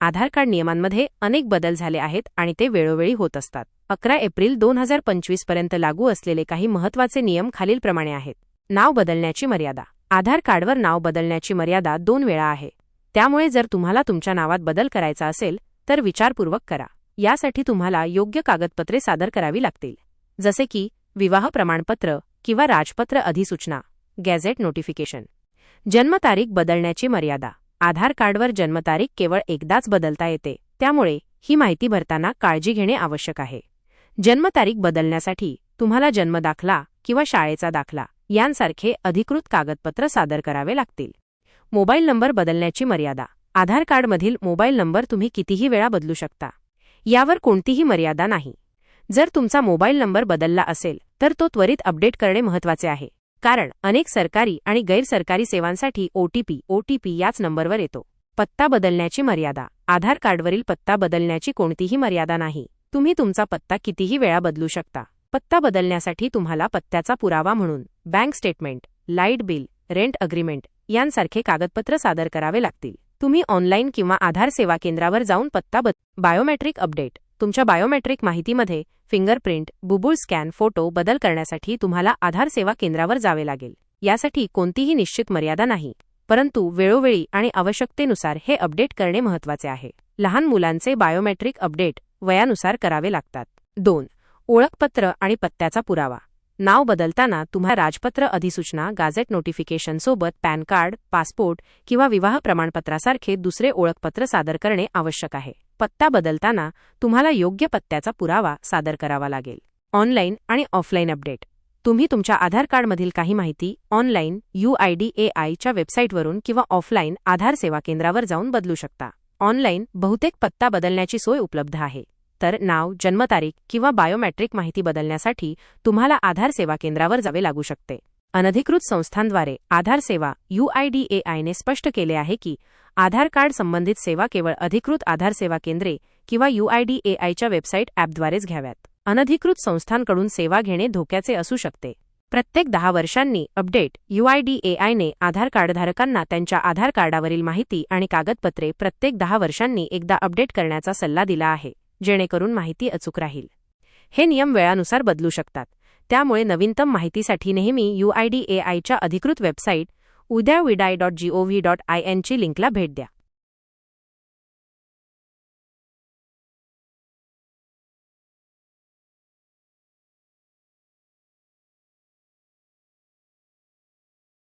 आधार card नियमांमध्ये अनेक बदल झाले आहेत आणि ते वेळोवेळी होत असतात. अकरा एप्रिल दोन हजार पंचवीसपर्यंत लागू असलेले काही महत्त्वाचे नियम खालीलप्रमाणे आहेत. नाव बदलण्याची मर्यादा. आधार कार्डवर नाव बदलण्याची मर्यादा दोन वेळा आहे. त्यामुळे जर तुम्हाला तुमच्या नावात बदल करायचा असेल तर विचारपूर्वक करा. यासाठी तुम्हाला योग्य कागदपत्रे सादर करावी लागतील. जसे की विवाह प्रमाणपत्र किंवा राजपत्र अधिसूचना. Gazette notification. जन्मतारीख बदलण्याची मर्यादा. आधार कार्डवर जन्मतारीख केवळ एकदाच बदलता येते त्यामुळे ही माहिती भरताना काळजी घेणे आवश्यक आहे. जन्मतारीख बदलण्यासाठी तुम्हाला जन्मदाखला किंवा शाळेचा दाखला यांसारखे अधिकृत कागदपत्र सादर करावे लागतील. मोबाईल नंबर बदलण्याची मर्यादा. आधार कार्डमधील मोबाईल नंबर तुम्ही कितीही वेळा बदलू शकता. यावर कोणतीही मर्यादा नाही. जर तुमचा मोबाईल नंबर बदलला असेल तर तो त्वरित अपडेट करणे महत्त्वाचे आहे. कारण अनेक सरकारी आणि गैरसरकारी सेवांसाठी ओटीपी ओटीपी याच नंबरवर येतो. पत्ता बदलण्याची मर्यादा. आधार कार्डवरील पत्ता बदलण्याची कोणतीही मर्यादा नाही. तुम्ही तुमचा पत्ता कितीही वेळा बदलू शकता. पत्ता बदलण्यासाठी तुम्हाला पत्त्याचा पुरावा म्हणून bank statement light bill rent agreement यांसारखे कागदपत्र सादर करावे लागतील. तुम्ही ऑनलाईन किंवा आधार सेवा केंद्रावर जाऊन पत्ता बद बायोमेट्रिक अपडेट. तुमच्या बायोमेट्रिक माहितीमध्ये फिंगरप्रिंट बुबुळ स्कॅन फोटो बदल करण्यासाठी तुम्हाला आधार सेवा केंद्रावर जावे लागेल. यासाठी कोणतीही निश्चित मर्यादा नाही परंतु वेळोवेळी आणि आवश्यकतेनुसार हे अपडेट करणे महत्त्वाचे आहे. लहान मुलांचे बायोमेट्रिक अपडेट वयानुसार करावे लागतात. दोन ओळखपत्र आणि पत्त्याचा पुरावा. नाव बदलताना तुम्हा राजपत्र अधिसूचना गाझेट नोटिफिकेशनसोबत पॅन कार्ड पासपोर्ट किंवा विवाह प्रमाणपत्रासारखे दुसरे ओळखपत्र सादर करणे आवश्यक आहे. पत्ता बदलताना तुम्हाला योग्य पत्त्याचा पुरावा सादर करावा लागेल. ऑनलाईन आणि ऑफलाईन अपडेट. तुम्ही तुमच्या आधार कार्डमधील काही माहिती ऑनलाईन यूआयडीएआयच्या वेबसाईटवरून किंवा ऑफलाईन आधार सेवा केंद्रावर जाऊन बदलू शकता. ऑनलाईन बहुतेक पत्ता बदलण्याची सोय उपलब्ध आहे. तर नाव जन्मतारीख किंवा बायोमॅट्रिक माहिती बदलण्यासाठी तुम्हाला आधार सेवा केंद्रावर जावे लागू शकते. अनधिकृत संस्थांद्वारे आधार सेवा यूआयडीएआयने स्पष्ट केले आहे की आधार कार्ड संबंधित सेवा केवळ अधिकृत आधार सेवा केंद्रे किंवा यूआयडीएआयच्या वेबसाईट ॲपद्वारेच घ्याव्यात. अनधिकृत संस्थांकडून सेवा घेणे धोक्याचे असू शकते. प्रत्येक दहा वर्षांनी अपडेट यूआयडीएआयने आधार कार्डधारकांना त्यांच्या आधार कार्डावरील माहिती आणि कागदपत्रे प्रत्येक दहा वर्षांनी एकदा अपडेट करण्याचा सल्ला दिला आहे. जेणेकरून माहिती अचूक राहील. हे नियम वेळानुसार बदलू शकतात. त्यामुळे नवीनतम माहितीसाठी नेहमी यू आय डी अधिकृत वेबसाईट उद्या UIDAI dot gov dot I एनची लिंकला भेट द्या.